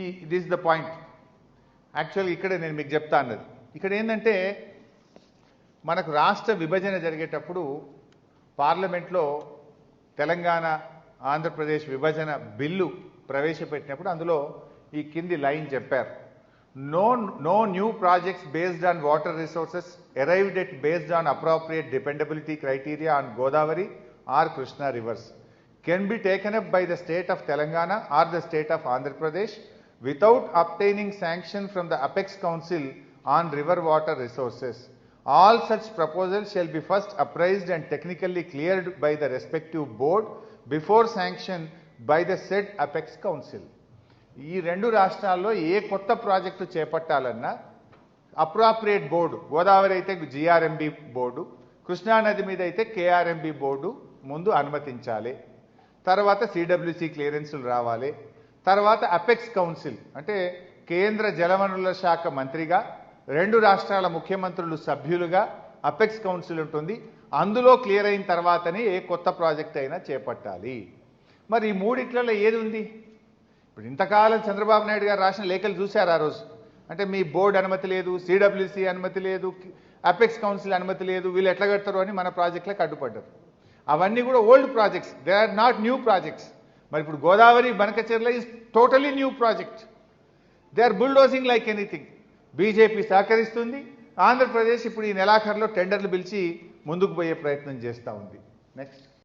ఈ this the point యాక్చువల్గా ఇక్కడే నేను మీకు చెప్తా అన్నది. ఇక్కడ ఏంటంటే మనకు రాష్ట్ర విభజన జరిగేటప్పుడు పార్లమెంట్లో తెలంగాణ ఆంధ్రప్రదేశ్ విభజన బిల్లు ప్రవేశపెట్టినప్పుడు అందులో ఈ కింది లైన్ చెప్పారు. No no new projects based on water resources arrived at based on appropriate dependability criteria on Godavari or Krishna rivers can be taken up by the state of Telangana or the state of Andhra Pradesh without obtaining sanction from the Apex Council on river water resources. All such proposals shall be first appraised and technically cleared by the respective board before sanction by the said Apex Council. ఈ రెండు రాష్ట్రాల్లో ఏ కొత్త project చేపట్టాలన్నా appropriate board Godavari అయితే GRMB board కృష్ణానది మీద అయితే కేఆర్ఎంబి బోర్డు ముందు అనుమతించాలి తర్వాత సిడబ్ల్యూసి క్లియరెన్సులు రావాలి తర్వాత అపెక్స్ కౌన్సిల్ అంటే కేంద్ర జలవనరుల శాఖ మంత్రిగా రెండు రాష్ట్రాల ముఖ్యమంత్రులు సభ్యులుగా అపెక్స్ కౌన్సిల్ ఉంటుంది. అందులో క్లియర్ అయిన తర్వాతనే ఏ కొత్త ప్రాజెక్ట్ అయినా చేపట్టాలి. మరి ఈ మూడిట్లలో ఏది ఉంది? ఇప్పుడు ఇంతకాలం చంద్రబాబు నాయుడు గారు రాసిన లేఖలు చూశారు ఆ రోజు. అంటే మీ బోర్డు అనుమతి లేదు సిడబ్ల్యూసి అనుమతి లేదు అపెక్స్ కౌన్సిల్ అనుమతి లేదు వీళ్ళు ఎట్లా కడతారు అని మన ప్రాజెక్టులకు అడ్డుపడ్డారు. అవన్నీ కూడా old projects. They are not new projects మరి ఇప్పుడు Godavari Banakacherla is totally new project they are bulldozing like anything BJP సహకరిస్తుంది. ఆంధ్రప్రదేశ్ ఇప్పుడు ఈ నెలాఖరులో టెండర్లు పిలిచి ముందుకు పోయే ప్రయత్నం చేస్తూ ఉంది. నెక్స్ట్